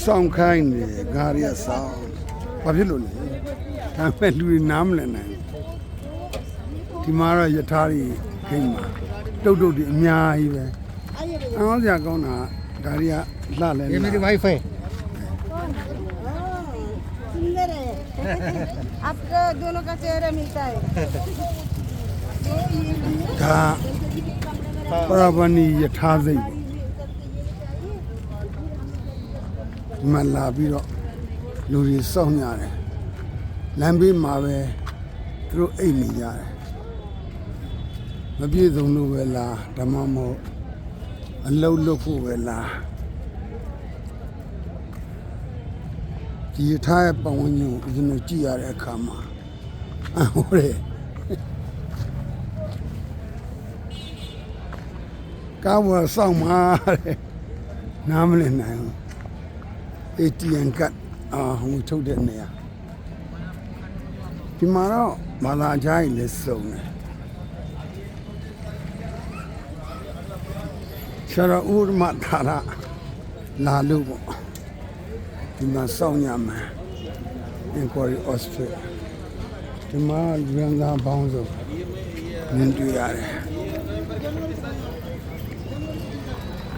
စောင့်ခိုင်းနေဂါရီကစောင့်ဘာဖြစ်လို့လဲဒါပေမဲ့လူတွေနားမလည်နိုင်ဘူးဒီမှာတော့ယထာတွေခိမ့်မှာတုတ်တုတ်တွေအများကြီးပဲအောင်းစရာကောင်းတာဂါရီကလှလဲ ये လှ मेरी वाइफ है सुंदर है आपको दोनों का चेहरा मिलता है ဒါပရဗဏီယထာစိတ် ဒီမှာလာပြီးတော့လူတွေစောင့်ရတယ်လမ်းဘေးမှာပဲသူတို့အိတ်နေကြတယ်မပြည့်စုံလို့ပဲလားဓမ္မမဟုတ်အလုံးလွတ်ဖို့ပဲလားဒီယထာရဲ့ပတ်ဝန်းကျင်ကိုဦးဇင်းတို့ကြည့်ရတဲ့အခါမှာအဟိုတဲ့ကားပေါ်စောင့်မှာတဲ့နားမလည်နိုင်ဘူး ATM ကတ်အာဟိုထုတ်တဲ့နေရာဒီမှာတော့ဘာသာခြားကြီးလည်းစုံတယ်ဆရာဥရမထာရလာလို့ပေါ့ဒီမှာစောင့်ရမယ် inquiry hospital ဒီမှာလူရန်သားပေါင်းစုံမြင်တွေ့ရတယ်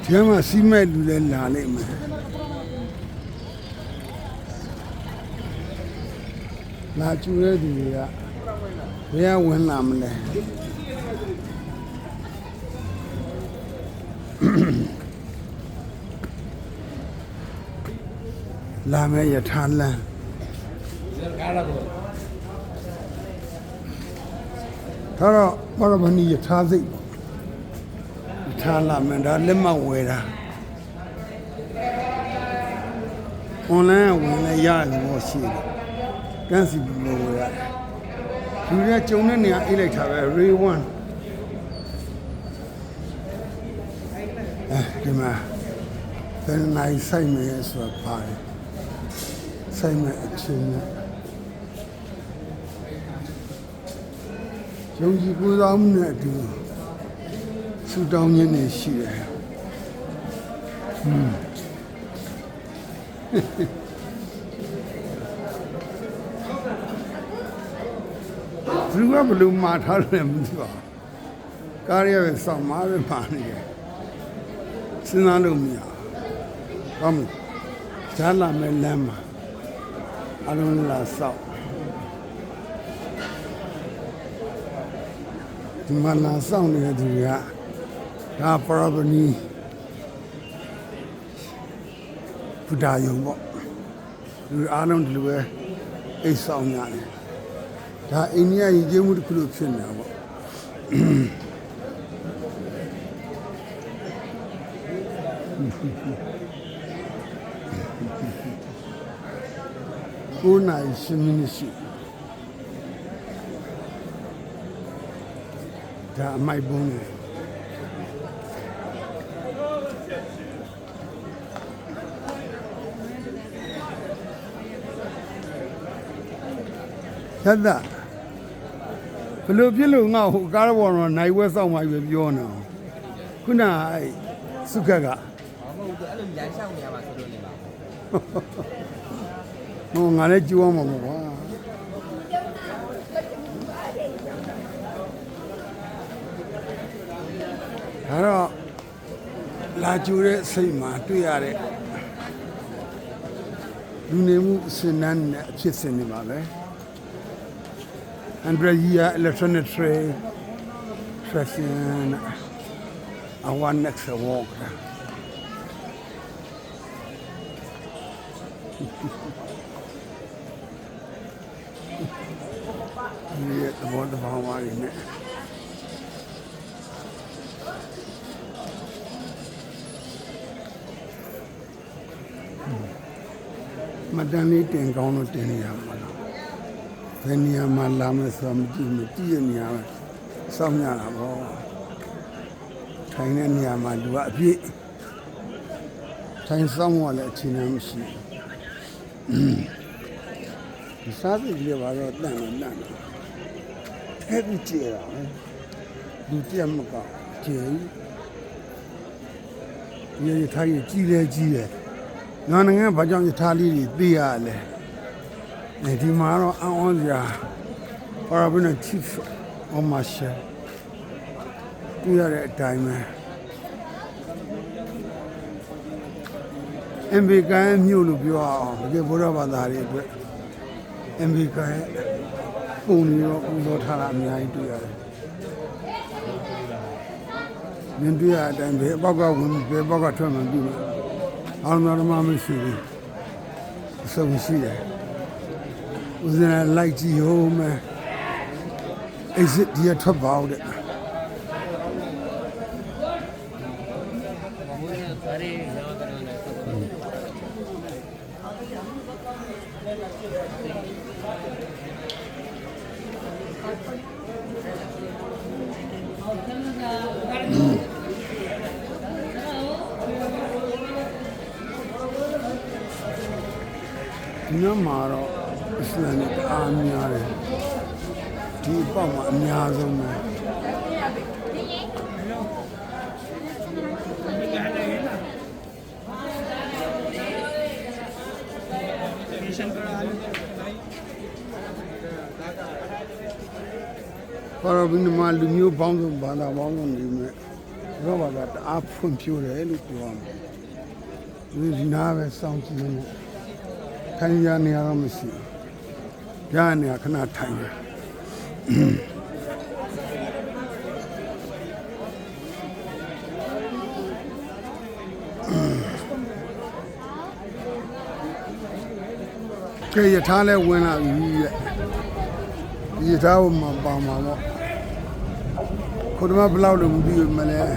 ကျမ်းမှာစီးမဲ့လူလည်းလာလိမ့်မယ် လာကျူတဲ့သူတွေကဘယ်ကဝင်လာမလဲလာမဲ့ယထာလန်ဒါတော့ပရမဏိယထာစိတ်ပေါ့ထားလာမယ်ဒါလက်မှတ်ဝယ်တာ online ကဝင်လဲရတယ်ဘောရှိတယ် တန်းစီဘူးလို့ဝယ်ရတယ်လူတွေကြုံတဲ့နေရာအိတ်လိုက်တာပဲ ray 1အဲဒီမှာဘယ်နိုင်ဆိုင်မယ်ဆိုတာပါတယ်ဆိုင်မယ်အချင်းနဲ့ယုံကြည်ကိုးစားမှုနဲ့အတူဆူတောင်းခြင်းတွေရှိတယ် ဟွန်းသူကဘယ်လိုမှာထားတယ်မသိပါဘူးကားရပဲစောင့်မှာပဲမှာနေတယ်စဉ်းစားလို့မရဘူးဘာမလဲဈာလာမဲ့လမ်းမှာအလုံးလာစောင့်ဒီမှာလာစောင့်နေတဲ့သူတွေကဒါပရဗနီဘုရားယုံပေါ့လူအားလုံးဒီလိုပဲအိတ်ဆောင်ရတယ် ဒါအိန္ဒိယရင်ကျေးမှုတစ်ခုလို့ဖြစ်နေတာပေါ့ကိုယ်နိုင်ရှင်မင်းရှိဒါအမိုက်ပုံးတယ်သက်သက် ဘယ်လိုဖြစ်လို့ငါ့ဟိုကားဘော်တော့နိုင်ဝဲဆောင်မှပဲပြောနေအောင်ခုနကအဲ့စုခက်ကမဟုတ်ဘူးအဲ့လိုလမ်းလျှောက်နေရမှာဆိုလို့နေပါဟိုငါလည်းကြည့်အောင်မှာပေါ့ကွာဒါတော့လာကြူတဲ့စိတ်မှာတွေ့ရတဲ့လူနေမှုအစဉ်အန်းနဲ့အဖြစ်စင်နေပါပဲ 100 year electronic trade fashion our next walk ဒီရဲ့သဘောတဘာဝတွေနဲ့မတန်လေးတင်ကောင်းလို့တင်နေရမှာလား ဘယ်နေရာမှာလာမယ်ဆိုတော့မကြည့်မကြည့်ရနေရာပဲစောင့်ရတာပေါ့ထိုင်တဲ့နေရာမှာလူကအပြည့်ထိုင်ဆောင်ရလည်းအချိန်မရှိဘူးဒီစားစစ်ကြီးကဘာတော့တန်တော့တန်တော့ထဲကူကျေတာပဲလူတယောက်မကကျေကြီးဒီရထားကြီးကြီးလဲကြီးတယ်ငါနိုင်ငံဘာကြောင့်ယထာလေးတွေသိရလဲအဲ ဒီမှာတော့အံ့ဩစရာပါရဘင်း chief of marshal ပြရတဲ့အတိုင်းပဲ MBK မြို့လို့ပြောအောင်တကယ်ဘုရားဘာသာတွေအတွက် MBK ပုံနေတော့ပူဇော်ထားတာအများကြီးတွေ့ရတယ်။မြင်တွေ့ရတဲ့အတိုင်းပဲအပေါက်ကဝင်ဘယ်ပေါက်ကထွက်မှပြီးမှာအောင်တော်မှမရှိဘူး။အဆုံးရှိတယ်။ ဦးဇင်းလိုက်ကြည့်ဟိုမယ်။ exit ဒီကထွက်ပါဦးတဲ့။ဒီနေ့မှာတော့အ စ္စလာမ်နဲ့တအားများတယ်ဒီအပေါက်မှာအများဆုံးပဲဘာလို့ဘင်းမှာလူမျိုးပေါင်းစုံဘာသာပေါင်းစုံနေမဲ့ရောဘာသာတအားဖွံ့ဖြိုးတယ်လို့ပြောရမှာဒီဒီနာပဲစောင့်ကြည့်နေထိုင်ရနေရတော့မရှိဘူး။ ကြားနေရခဏထိုင်တယ်။ကဲရထားလဲဝင်လာပြီရဲ့။ရထားကိုမှပါမှာပေါ့။ခုတမဘလောက်လို့မပြီးဘူးမလဲ။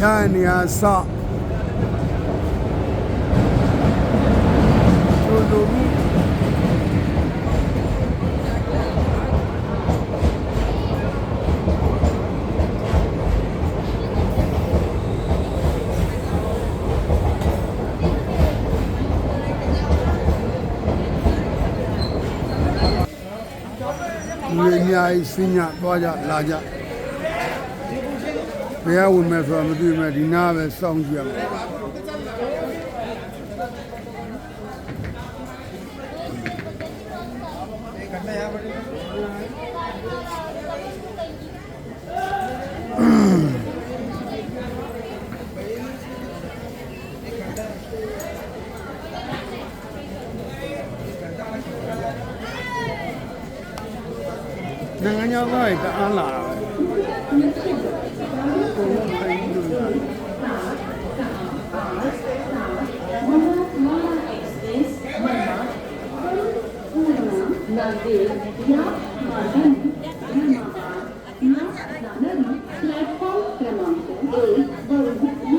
ရနေရဆော့တို့တို့ ပြီးလူတွေအများကြီးဆင်းညသွားကြလာကြဘယ်ကဝင်မဲ့ဆိုတာမသိဘူးမဲ့ဒီနားပဲစောင့်ကြည့်ရမယ်နိုင် ငံခြားသားတွေတအားလာတာပဲကိုယ်ခိုင်းလို့ရတယ် आनंदाचा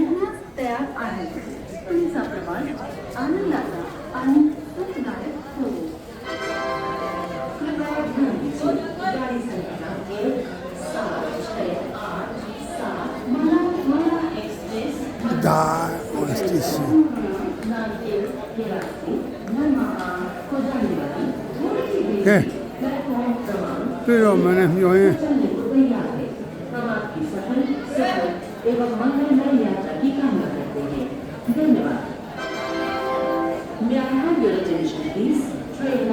ですね。ね、というのもね、非常に、ね、May I have your attention, please? Trade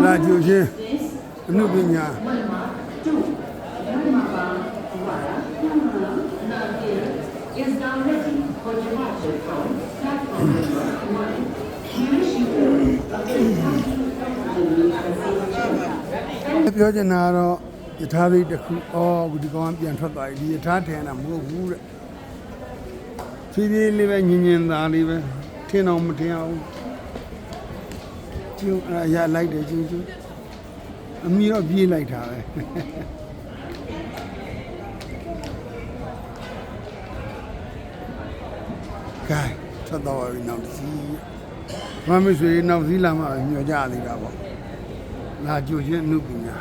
Radio G. ပြောချင်တာကတော့ယထာသေးတစ်ခုအော်ဒီကောင်ကပြန်ထွက်သွားပြီဒီယထာထင်တာမဟုတ်ဘူးတဲ့ဖြည်းဖြည်းလေးပဲညင်ညင်သားလေးပဲထင်အောင်မထင်အောင်ကျုပ်အဲ့ဒါရလိုက်တယ်ကျုပ်ကျုပ်အမီတော့ပြေးလိုက်တာပဲကဲထွက်တော့ပြီနောက်တစ်စီးမမဆွေနောက်စီးလာမှပဲညွှန်ကြသေးတာပေါ့ လာကြိုချင်းအမှုပညာ